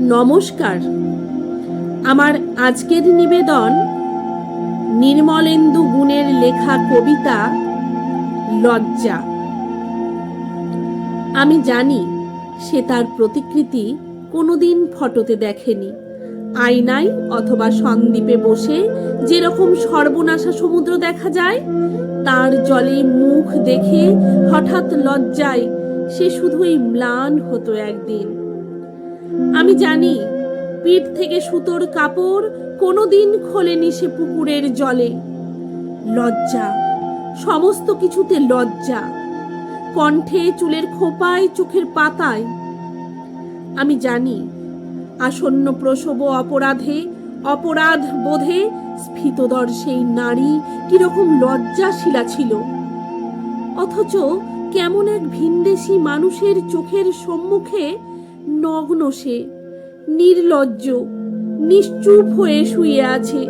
নমস্কার। আমার আজকের নিবেদন নির্মলেন্দু গুণের লেখা কবিতা লজ্জা। আমি জানি সে তার প্রতিকৃতি কোনোদিন ফটোতে দেখেনি। আয়নায় অথবা সন্দ্বীপে বসে যেরকম সর্বনাশা সমুদ্র দেখা যায়, তার জলে মুখ দেখে হঠাৎ লজ্জায় সে শুধুই ম্লান হতো একদিন। আমি জানি, পিঠ থেকে সুতোর কাপড় কোনোদিন খোলেনি সে পুকুরের জলে। লজ্জা, সমস্ত কিছুতে লজ্জা। কণ্ঠে চুলের খোপায়, চোখের পাতায়। আমি জানি, আসন্ন প্রসব অপরাধে, অপরাধ বোধে স্ফীতদর সেই নারী কীরকম লজ্জাশীলা ছিল। অথচ কেমন এক ভিনদেশি মানুষের চোখের সম্মুখে নগ্ন সে, নির্লজ্জ, নিশ্চুপ হয়ে শুয়ে আছে,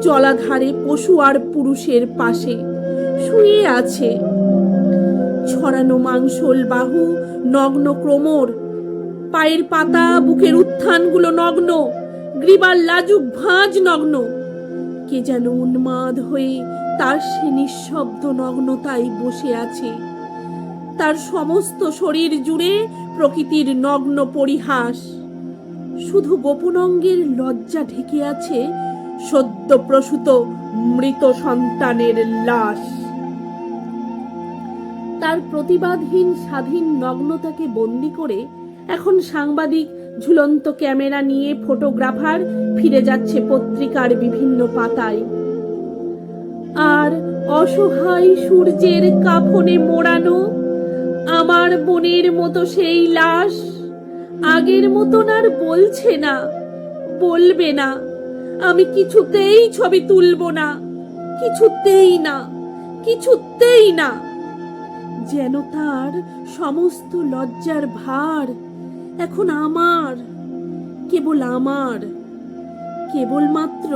জলাধারে পশু আর পুরুষের পাশে শুয়ে আছে। ছড়ানো মাংসল বাহু নগ্ন ক্রমর, পায়ের পাতা বুকের উত্থানগুলো নগ্ন, গ্রীবার লাজুক ভাঁজ নগ্ন। কে যেন উন্মাদ হয়ে তার সে নিঃশব্দ নগ্নতায় বসে আছে। তার সমস্ত শরীর জুড়ে প্রকৃতির নগ্ন পরিহাস। শুধু গোপনঙ্গের লজ্জা ঢেকে আছে সদ্য প্রসূত মৃত সন্তানের লাশ। তার প্রতিবাদহীন স্বাধীন নগ্নতাকে বন্দি করে এখন সাংবাদিক ঝুলন্ত ক্যামেরা নিয়ে ফটোগ্রাফার ফিরে যাচ্ছে পত্রিকার বিভিন্ন পাতায়। আর অসহায় সূর্যের কাফনে মোড়ানো আমার বোনের মতো সেই লাশ আগের মতন আর বলছে না, বলবে না। আমি কিছুতেই ছবি তুলব না, কিছুতেই না কিছুতেই না। যেন তার সমস্ত লজ্জার ভার এখন আমার, কেবল আমার, কেবলমাত্র